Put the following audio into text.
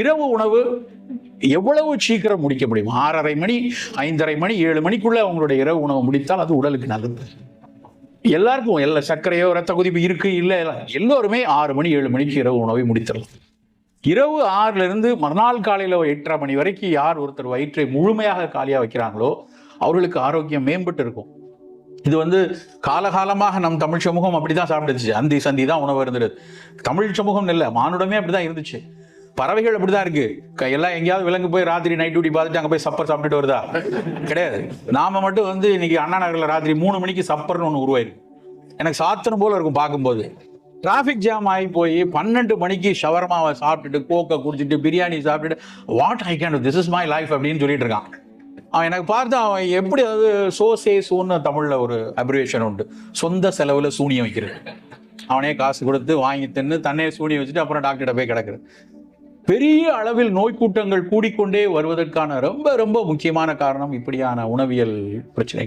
இரவு உணவு எவ்வளவு சீக்கிரம் முடிக்க முடியும்? ஆறரை மணி ஐந்தரை மணி ஏழு மணிக்குள்ளே அவங்களுடைய இரவு உணவு முடித்தால் அது உடலுக்கு நல்லது. எல்லாருக்கும் எல்லா சர்க்கரையோ ரத்த கொதிப்பு இருக்கு இல்லை எல்லோருமே ஆறு மணி ஏழு மணிக்கு இரவு உணவை முடித்திடலாம். இரவு ஆறுலேருந்து மறுநாள் காலையில் எட்டரை மணி வரைக்கும் யார் ஒருத்தர் வயிற்றை முழுமையாக காலியாக வைக்கிறாங்களோ அவர்களுக்கு ஆரோக்கியம் மேம்பட்டு இருக்கும். இது வந்து காலகாலமாக நம் தமிழ் சமூகம் அப்படி தான் சாப்பிட்டுச்சு. அந்தி சந்தி தான் உணவு இருந்தது. தமிழ் சமூகம் இல்லை மானுடமே அப்படி தான் இருந்துச்சு. பறவைகள் அப்படிதான் இருக்கு. எல்லாம் எங்கேயாவது விலங்கு போய் ராத்திரி நைட் டியூட்டி பார்த்துட்டு அங்கே போய் சப்பர் சாப்பிட்டுட்டு வருதா? கிடையாது. நாம மட்டும் வந்து இன்னைக்கு அண்ணா நகரில் ராத்திரி மூணு மணிக்கு சப்பர்னு ஒன்று உருவாயிருக்கு எனக்கு சாத்தனம் போல இருக்கும் பார்க்கும்போது. டிராஃபிக் ஜாம் ஆகி போய் பன்னெண்டு மணிக்கு ஷவர்மாவை சாப்பிட்டுட்டு கோக்கை குடிச்சிட்டு பிரியாணி சாப்பிட்டுட்டு what I can this is my life அப்படின்னு சொல்லிட்டு இருக்கான். அவன் எனக்கு பார்த்து அவன் எப்படி அதாவது சோசே சூன்னு சோன்னு ஒரு அப்ரிவேஷன் உண்டு. சொந்த செலவில் சூனியம் வைக்கிறது. அவனே காசு கொடுத்து வாங்கி தின்னு தன்னே சூனியம் வச்சுட்டு அப்புறம் டாக்டர்கிட்ட போய் கிடக்குறது பெரிய அளவில் நோய் கூட்டங்கள் கூடிக்கொண்டே வருவதற்கான ரொம்ப ரொம்ப முக்கியமான காரணம் இப்படியான உணவியல் பிரச்சனை.